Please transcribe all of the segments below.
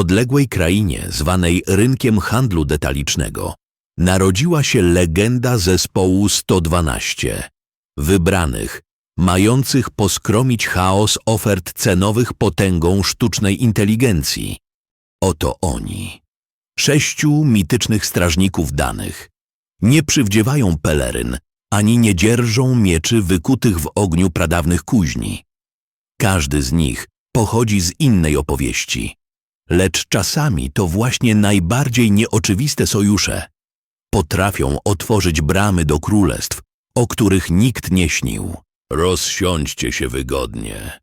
odległej krainie zwanej rynkiem handlu detalicznego narodziła się legenda zespołu 112, wybranych, mających poskromić chaos ofert cenowych potęgą sztucznej inteligencji. Oto oni. Sześciu mitycznych strażników danych. Nie przywdziewają peleryn, ani nie dzierżą mieczy wykutych w ogniu pradawnych kuźni. Każdy z nich pochodzi z innej opowieści, lecz czasami to właśnie najbardziej nieoczywiste sojusze potrafią otworzyć bramy do królestw, o których nikt nie śnił. Rozsiądźcie się wygodnie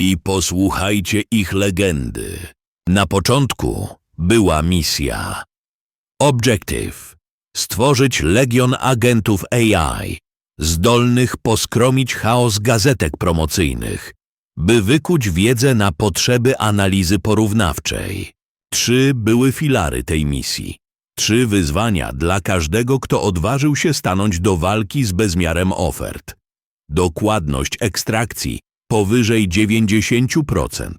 i posłuchajcie ich legendy. Na początku była misja. Objective stworzyć legion agentów AI, zdolnych poskromić chaos gazetek promocyjnych, by wykuć wiedzę na potrzeby analizy porównawczej. Trzy były filary tej misji. Trzy wyzwania dla każdego, kto odważył się stanąć do walki z bezmiarem ofert. Dokładność ekstrakcji powyżej 90%.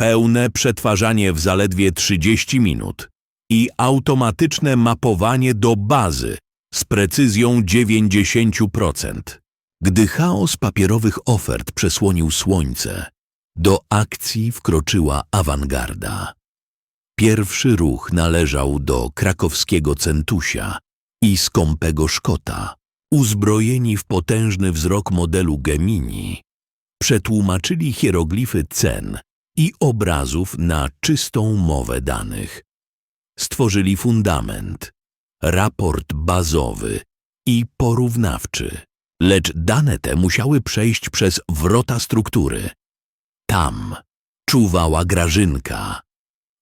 Pełne przetwarzanie w zaledwie 30 minut i automatyczne mapowanie do bazy z precyzją 90%. Gdy chaos papierowych ofert przesłonił słońce, do akcji wkroczyła awangarda. Pierwszy ruch należał do krakowskiego centusia i skąpego Szkota. Uzbrojeni w potężny wzrok modelu Gemini, przetłumaczyli hieroglify cen i obrazów na czystą mowę danych. Stworzyli fundament, raport bazowy i porównawczy, lecz dane te musiały przejść przez wrota struktury. Tam czuwała Grażynka.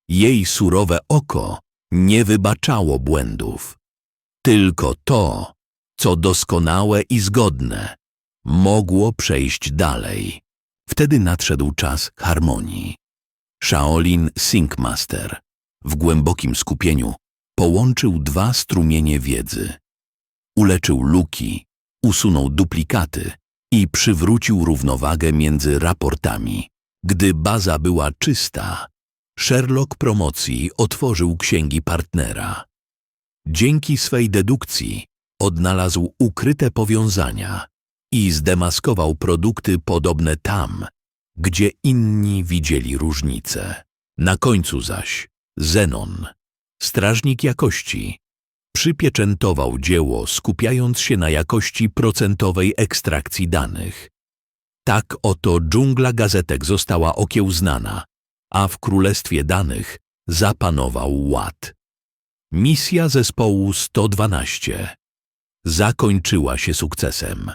Jej surowe oko nie wybaczało błędów. Tylko to, co doskonałe i zgodne, mogło przejść dalej. Wtedy nadszedł czas harmonii. Shaolin Syncmaster w głębokim skupieniu połączył dwa strumienie wiedzy. Uleczył luki, usunął duplikaty i przywrócił równowagę między raportami. Gdy baza była czysta, Sherlock promocji otworzył księgi partnera. Dzięki swej dedukcji odnalazł ukryte powiązania i zdemaskował produkty podobne tam, gdzie inni widzieli różnice. Na końcu zaś Zenon, strażnik jakości, przypieczętował dzieło skupiając się na jakości procentowej ekstrakcji danych. Tak oto dżungla gazetek została okiełznana, a w królestwie danych zapanował ład. Misja zespołu 112 zakończyła się sukcesem.